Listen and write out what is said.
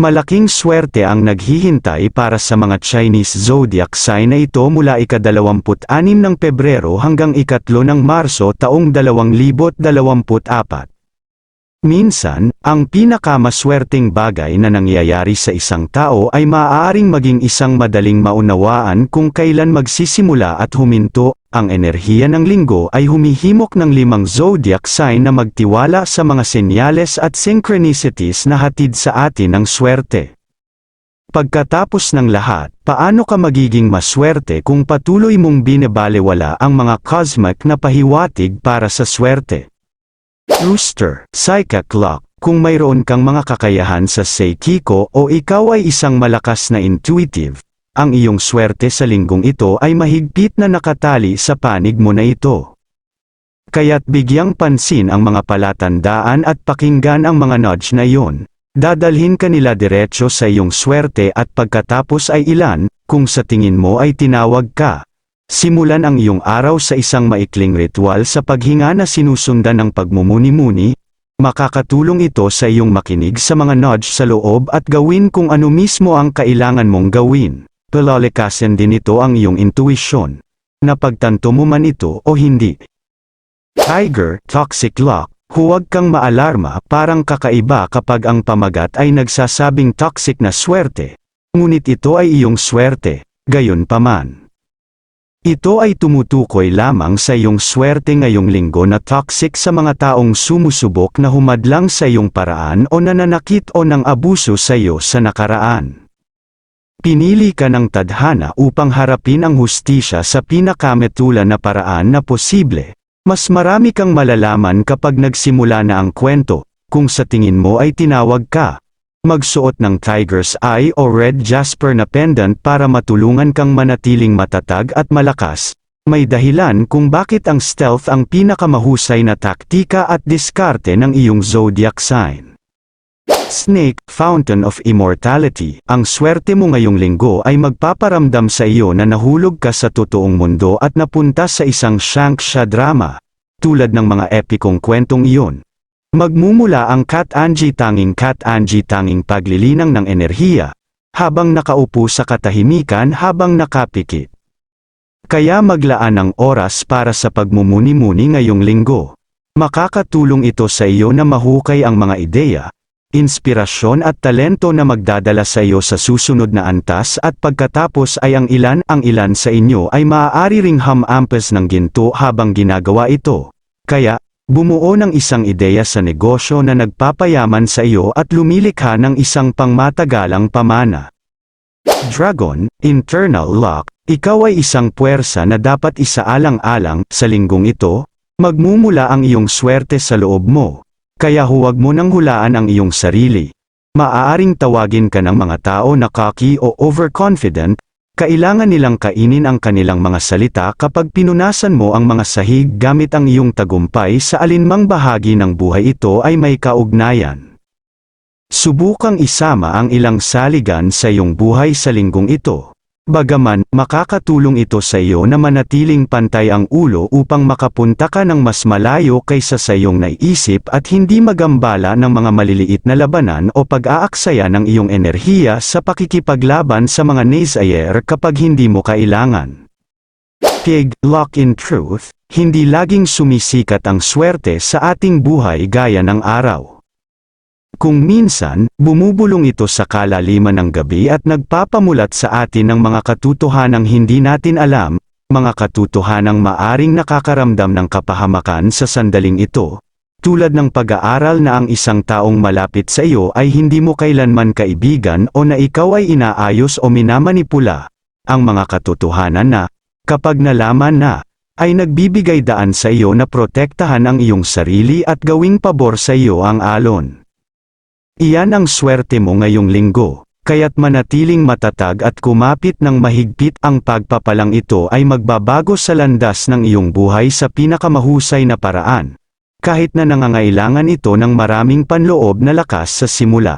Malaking swerte ang naghihintay para sa mga Chinese zodiac sign na ito mula ika-26 ng Pebrero hanggang ikatlo ng Marso taong 2024. Minsan, ang pinakamaswerteng bagay na nangyayari sa isang tao ay maaaring maging isang madaling maunawaan kung kailan magsisimula at huminto. Ang enerhiya ng linggo ay humihimok ng limang zodiac sign na magtiwala sa mga senyales at synchronicities na hatid sa atin ng swerte. Pagkatapos ng lahat, paano ka magiging maswerte kung patuloy mong binebalewala ang mga cosmic na pahiwatig para sa swerte? Rooster, Psychic Clock, kung mayroon kang mga kakayahan sa Seikiko o ikaw ay isang malakas na intuitive, ang iyong swerte sa linggong ito ay mahigpit na nakatali sa panig mo na ito. Kaya't bigyang pansin ang mga palatandaan at pakinggan ang mga nudge na iyon. Dadalhin ka nila diretso sa iyong swerte at pagkatapos ay ilan, kung sa tingin mo ay tinawag ka. Simulan ang iyong araw sa isang maikling ritual sa paghinga na sinusundan ng pagmumuni-muni, makakatulong ito sa iyong makinig sa mga nudge sa loob at gawin kung ano mismo ang kailangan mong gawin. Palalikasin din ito ang iyong intuisyon. Napagtanto mo man ito o hindi. Tiger, Toxic Lock, huwag kang maalarma parang kakaiba kapag ang pamagat ay nagsasabing toxic na swerte. Ngunit ito ay iyong swerte, gayon paman. Ito ay tumutukoy lamang sa iyong swerte ngayong linggo na toxic sa mga taong sumusubok na humadlang sa iyong paraan o nananakit o ng abuso sa iyo sa nakaraan. Pinili ka ng tadhana upang harapin ang hustisya sa pinakametulan na paraan na posible. Mas marami kang malalaman kapag nagsimula na ang kwento, kung sa tingin mo ay tinawag ka. Magsuot ng tiger's eye o red jasper na pendant para matulungan kang manatiling matatag at malakas. May dahilan kung bakit ang stealth ang pinakamahusay na taktika at diskarte ng iyong zodiac sign. Snake, Fountain of Immortality, ang swerte mo ngayong linggo ay magpaparamdam sa iyo na nahulog ka sa totoong mundo at napunta sa isang Shanksha drama, tulad ng mga epikong kwentong iyon. Magmumula ang Kat Angie tanging Kat Angie tanging paglilinang ng enerhiya, habang nakaupo sa katahimikan habang nakapikit. Kaya maglaan ng oras para sa pagmumuni-muni ngayong linggo. Makakatulong ito sa iyo na mahukay ang mga ideya, inspirasyon at talento na magdadala sa iyo sa susunod na antas at pagkatapos ay ang ilan ang ilan sa inyo ay maaari ring hamampes ng ginto habang ginagawa ito. Kaya, bumuo ng isang ideya sa negosyo na nagpapayaman sa iyo at lumilikha ng isang pangmatagalang pamana. Dragon, Internal Lock, ikaw ay isang puwersa na dapat isaalang-alang sa linggong ito, magmumula ang iyong swerte sa loob mo. Kaya huwag mo nang hulaan ang iyong sarili. Maaaring tawagin ka ng mga tao na cocky o overconfident, kailangan nilang kainin ang kanilang mga salita kapag pinunasan mo ang mga sahig gamit ang iyong tagumpay sa alinmang bahagi ng buhay ito ay may kaugnayan. Subukang isama ang ilang saligan sa iyong buhay sa linggong ito. Bagaman, makakatulong ito sa iyo na manatiling pantay ang ulo upang makapunta ka ng mas malayo kaysa sa iyong naisip at hindi magambala ng mga maliliit na labanan o pag-aaksaya ng iyong enerhiya sa pakikipaglaban sa mga naysayer kapag hindi mo kailangan. Pig, Lock in Truth, hindi laging sumisikat ang swerte sa ating buhay gaya ng araw. Kung minsan, bumubulong ito sa kalaliman ng gabi at nagpapamulat sa atin ng mga katotohanang hindi natin alam, mga katotohanang maaring nakakaramdam ng kapahamakan sa sandaling ito, tulad ng pag-aaral na ang isang taong malapit sa iyo ay hindi mo kailanman kaibigan o na ikaw ay inaayos o minamanipula, ang mga katotohanan na, kapag nalaman na, ay nagbibigay daan sa iyo na protektahan ang iyong sarili at gawing pabor sa iyo ang alon. Iyan ang swerte mo ngayong linggo, kaya't manatiling matatag at kumapit ng mahigpit ang pagpapalang ito ay magbabago sa landas ng iyong buhay sa pinakamahusay na paraan. Kahit na nangangailangan ito ng maraming panloob na lakas sa simula.